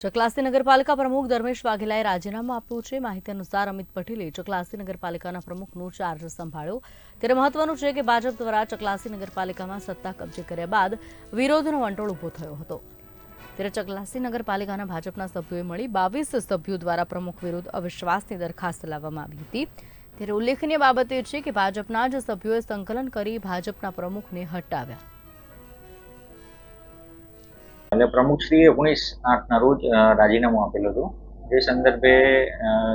ચકલાસી નગરપાલિકા પ્રમુખ ધર્મેશ વાઘેલાએ રાજીનામું આપ્યું છે. માહિતી અનુસાર અમિત પટેલે ચકલાસી નગરપાલિકાના પ્રમુખનો ચાર્જ સંભાળ્યો. ત્યારે મહત્વનું છે કે ભાજપ દ્વારા ચકલાસી નગરપાલિકામાં સત્તા કબજે કર્યા બાદ વિરોધનો વંટોળ ઊભો થયો હતો. ત્યારે ચકલાસી નગરપાલિકાના ભાજપના સભ્યોએ મળી બાવીસ સભ્યો દ્વારા પ્રમુખ વિરુદ્ધ અવિશ્વાસની દરખાસ્ત લાવવામાં આવી હતી. ત્યારે ઉલ્લેખનીય બાબત એ છે કે ભાજપના જ સભ્યોએ સંકલન કરી ભાજપના પ્રમુખને હટાવ્યા. એટલે પ્રમુખશ્રીએ ઓગણીસ આઠના રોજ રાજીનામું આપેલું હતું. જે સંદર્ભે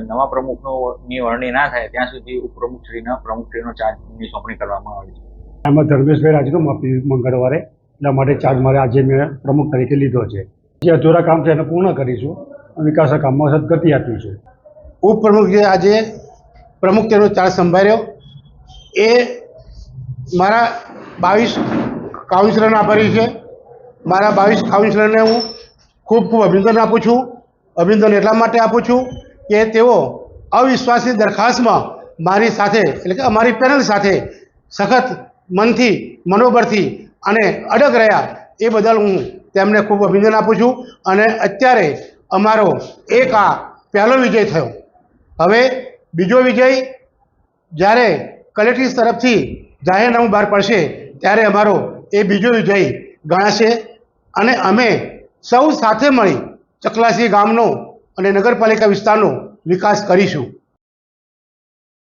નવા પ્રમુખનો ની વરણી ના થાય ત્યાં સુધી ઉપપ્રમુખશ્રીના પ્રમુખશ્રીનો ચાર્જની સોંપણી કરવામાં આવી છે. એમાં ધર્મેશભાઈ રાજીનામું આપ્યું મંગળવારે. એટલા માટે ચાર્જ મારે આજે મેં પ્રમુખ તરીકે લીધો છે. જે અધૂરા કામ છે એને પૂર્ણ કરીશું વિકાસ વિકાસના કામમાં સદગતિ આપીશું. ઉપપ્રમુખ જે આજે પ્રમુખ તેનો ચાર્જ સંભાળ્યો. એ મારા બાવીસ કાઉન્સિલરને આભારી છે. મારા બાવીસ કાઉન્સિલરને હું ખૂબ ખૂબ અભિનંદન આપું છું. અભિનંદન એટલા માટે આપું છું કે તેઓ અવિશ્વાસની દરખાસ્તમાં મારી સાથે, એટલે કે અમારી પેનલ સાથે સખત મનથી, મનોબળથી અને અડગ રહ્યા એ બદલ હું તેમને ખૂબ અભિનંદન આપું છું. અને અત્યારે અમારો એક આ પહેલો વિજય થયો. હવે બીજો વિજય જ્યારે કલેક્ટર તરફથી જાહેરનામું બહાર પડશે, ત્યારે અમારો એ બીજો વિજય ગણાશે. અને અમે સૌ સાથે મળી ચકલાસી ગામનો અને નગરપાલિકા વિસ્તારનો વિકાસ કરીશું.